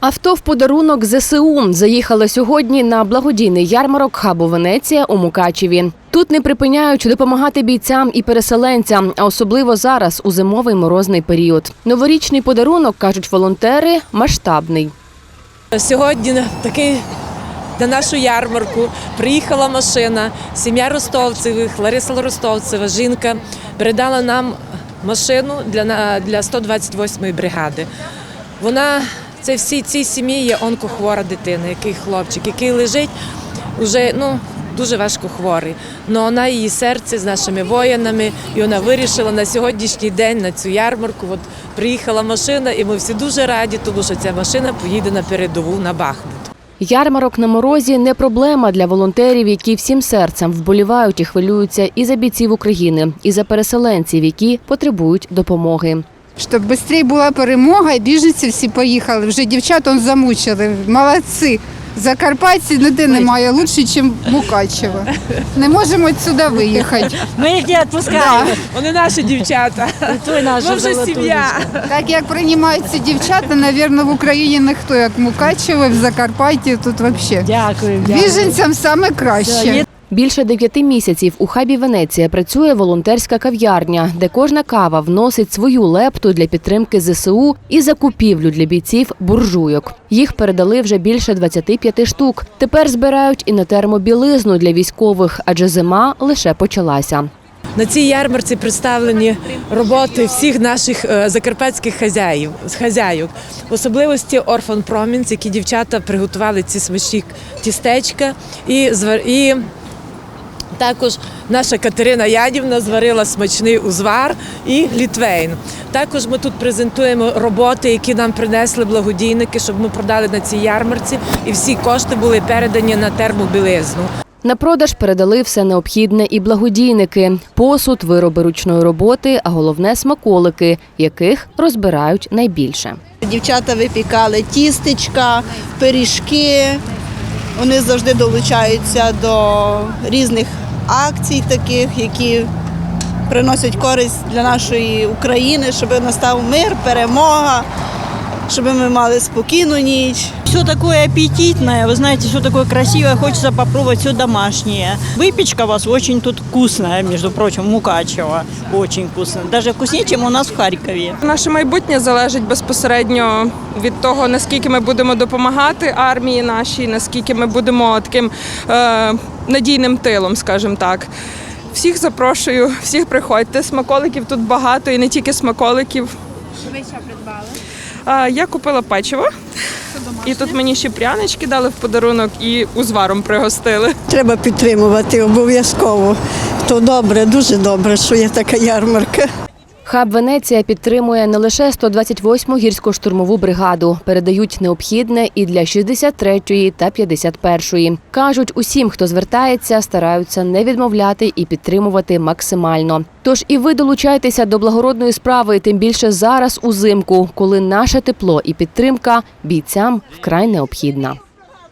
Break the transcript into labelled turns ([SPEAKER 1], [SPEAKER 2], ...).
[SPEAKER 1] Авто в подарунок ЗСУ заїхало сьогодні на благодійний ярмарок хабу Венеція у Мукачеві. Тут не припиняють допомагати бійцям і переселенцям, а особливо зараз у зимовий морозний період. Новорічний подарунок кажуть волонтери масштабний.
[SPEAKER 2] Сьогодні такий на нашу ярмарку приїхала машина, сім'я Ростовцевих, Лариса Ростовцева, жінка передала нам машину для, для 128-ї бригади. Вона це всі цій сім'ї є онкохвора дитина, який хлопчик, який лежить уже ну. Дуже важко хворий, але вона її серце з нашими воїнами, і вона вирішила на сьогоднішній день на цю ярмарку. От приїхала машина, і ми всі дуже раді, тому що ця машина поїде на передову на Бахмут.
[SPEAKER 1] Ярмарок на морозі не проблема для волонтерів, які всім серцем вболівають і хвилюються і за бійців України, і за переселенців, які потребують допомоги.
[SPEAKER 3] Щоб швидше була перемога, і біженці всі поїхали. Вже дівчат он замучили. Молодці. Закарпатці ніде немає лучше, ніж Мукачево. Не можемо сюди виїхати.
[SPEAKER 4] Мы их не отпускаем.
[SPEAKER 2] Вони наші дівчата.
[SPEAKER 4] Той
[SPEAKER 2] Ми вже сім'я.
[SPEAKER 3] Так як приймаються дівчата, мабуть, в Україні ніхто, як Мукачево, в Закарпатті, тут взагалі.
[SPEAKER 4] Дякую. дякую.
[SPEAKER 3] Біженцям саме краще.
[SPEAKER 1] Більше дев'яти місяців у хабі Венеція працює волонтерська кав'ярня, де кожна кава вносить свою лепту для підтримки ЗСУ і закупівлю для бійців буржуйок. Їх передали вже більше 25 штук. Тепер збирають і на термобілизну для військових, адже зима лише почалася.
[SPEAKER 2] На цій ярмарці представлені роботи всіх наших е, закарпатських хазяїв, хазяїв. В особливості Орфан Промінс, які дівчата приготували ці смачні тістечка. І, і також наша Катерина Ядівна зварила смачний узвар і літвейн. Також ми тут презентуємо роботи, які нам принесли благодійники, щоб ми продали на цій ярмарці, і всі кошти були передані на термобілизну.
[SPEAKER 1] На продаж передали все необхідне і благодійники: посуд, вироби ручної роботи, а головне смаколики, яких розбирають найбільше.
[SPEAKER 5] Дівчата випікали тістечка, пиріжки. Вони завжди долучаються до різних акцій, таких, які приносять користь для нашої України, щоб настав мир, перемога, щоб ми мали спокійну ніч.
[SPEAKER 4] Все такое аппетитное, вы знаете, все такое красивое, хочется попробовать все домашнее. Выпечка у вас очень тут вкусная, между прочим, Мукачева. Очень вкусная. Даже вкуснее, чем у нас в Харькове.
[SPEAKER 6] Наше майбутнє залежить безпосередньо від того, наскільки ми будемо допомагати армії нашій, наскільки ми будемо таким е, надійним тилом, скажімо так. Всіх запрошую, всіх приходьте. Смаколиків тут багато і не тільки смаколиків. Ви що придбали? Я купила печиво. І тут мені ще прянички дали в подарунок і узваром пригостили.
[SPEAKER 7] Треба підтримувати обов'язково. То добре, дуже добре, що є така ярмарка.
[SPEAKER 1] Хаб Венеція підтримує не лише 128-му гірсько-штурмову бригаду, передають необхідне і для 63-ї та 51-ї. Кажуть, усім, хто звертається, стараються не відмовляти і підтримувати максимально. Тож і ви долучайтеся до благородної справи, тим більше зараз узимку, коли наше тепло і підтримка бійцям вкрай необхідна.